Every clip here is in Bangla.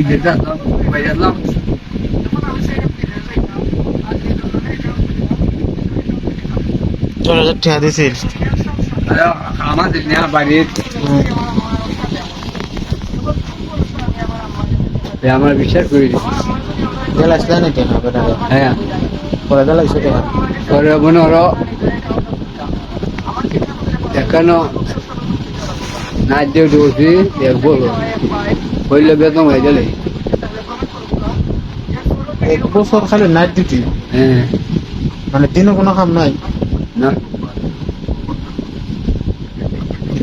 আসলাম বাইরে আসলাম চার হাজার টাকা দিয়েছিল আর আমাদের নেওয়া বাড়ির আমার বিশ্বাস করি। গেল আসলে না বেটা হ্যাঁ। পরে গেল একশো টাকা। পরে মনে হলো এখানো নাচ দিয়ে এক বলো হইলে বেতন হয়ে গেলে। এক বছর খালি নাইট ডিউটি হ্যাঁ। মানে দিনও কোনো কাম নাই? না।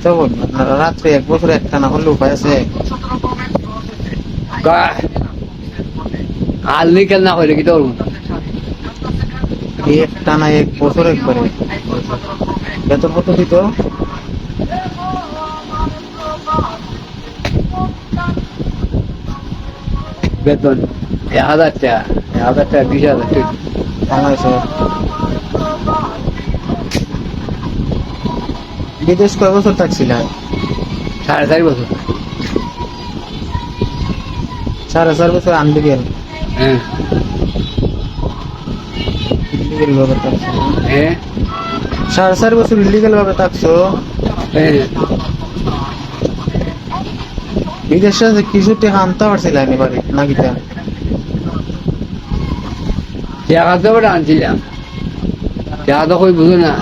বল রাত্রে এক বছর একটা না হলে উপায় আছে? কা- আল নিকেল না হইলে কি তোর একটা না এক বছর একবারে। বেতন কত দিত? বেতন হাজার টাকা হাজার টাকা বিশ হাজার টাকা। বাংলাদেশে বিদেশ কয় বছর থাকছিলেন সাড়ে চারি বছর। সাড়ে চার বছর আনলিগেল হ্যাঁ। ইলিগেল ভাবে থাকছো। হ্যাঁ। সাড়ে চার বছর ইলিগেল ভাবে থাকছো? হ্যাঁ। বিদেশে যে কিছু টাকা আনতে পারছিলেন এবারে নাকি টাকা তো আনছিলাম টাকা তো কই বুঝো না?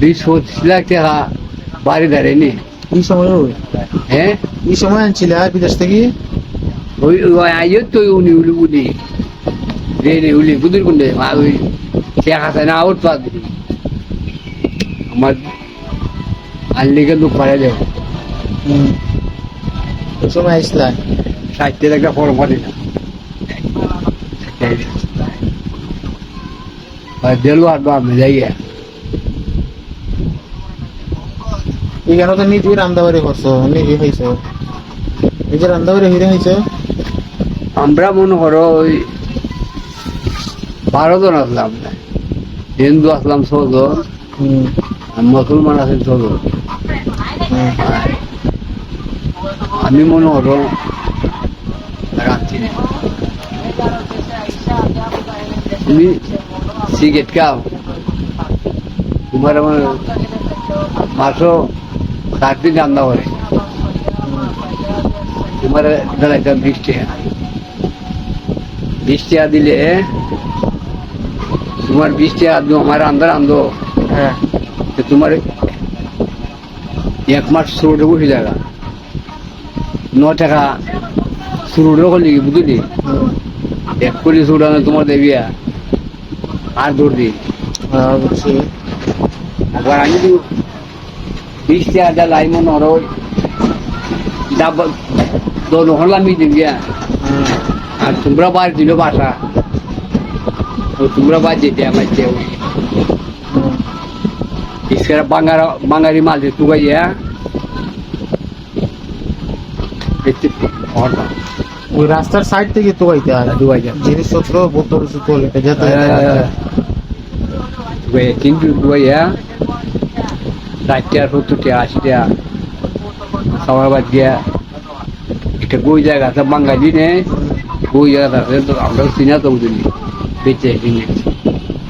বিশ পঁচিশ লাখ টাকা বাড়ি দাঁড়ায়নি এই সময় হ্যাঁ এই সময় আনছিলে আর বিদেশ থেকে? ওই আইও তো উনি উলি উলি। রে রে উলি বুদুর কুন্ডে মা ওই টাকা না আউট পা দিবি আমার আনলিকে দুঃখ পারে দেব। সময় আসলেন ষাটটের একটা ফর্ম পারি না। দেলু আর বাপ যাই এখানে তো নিজে রান্দাবাড়ি করছ নিজে হয়েছে নিজে রান্দাবাড়ি হইরে হয়েছে আমরা মনে করো ওই বারো জন আসলাম। হিন্দু আসলাম ছজন মুসলমান আছেন ছজন আমি মনে করো রাত্রি তুমি সিগারেট খাও তোমার আমার মাসও সাত দিন রান্না করে তোমার দাঁড়াইতাম বিশ টাকা বিশ টাকা দিলে তোমার বিশ টাকা দিও আমার আন্দার আন্দো হ্যাঁ তোমার এক মাস শুরুটা বসে যাগা ন টাকা শুরুটা করলি বুঝলি। এক কোটি শুরুটা তোমার দেবিয়া আর দৌড় দি একবার আমি তো বিশ টাকা যা লাই মনে হলাম দিন গিয়া হুম। আর তোমরা বাদ দিল বাসা তোমরা বাদ যেতে আমার। ইসকারা বাঙারা বাঙালি মাল যে তুগাইয়া ওই রাস্তার সাইড থেকে তো আইতে হয়। যা জিনিসপত্র বোতল সুতল এটা যেতে তুগাইয়া কিন্তু তুগাইয়া ষাট টাকা সত্তর টাকা আশি টাকা খাওয়ার বাদ দিয়া একটা বই জায়গা আছে বাঙালি নে। বই জায়গা আছে আমরা চিনা তো বুঝলি বেঁচে কিনে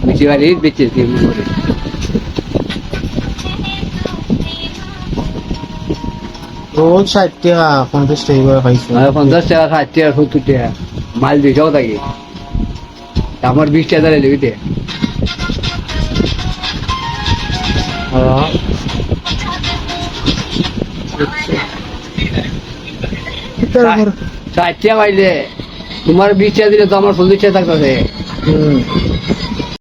বেশি বাড়ি বেঁচে কিনে রোজ ষাট টাকা পঞ্চাশ টাকা করে পাইছো পঞ্চাশ টাকা ষাট টাকা সত্তর টাকা। মাল দিয়েও থাকে আমার বিশ টাকা হ্যাঁ। তারপর ষাট টাকা পাইলে তোমার বিশ টাকা দিলে তো আমার চল্লিশ টাকা থাকতেছে।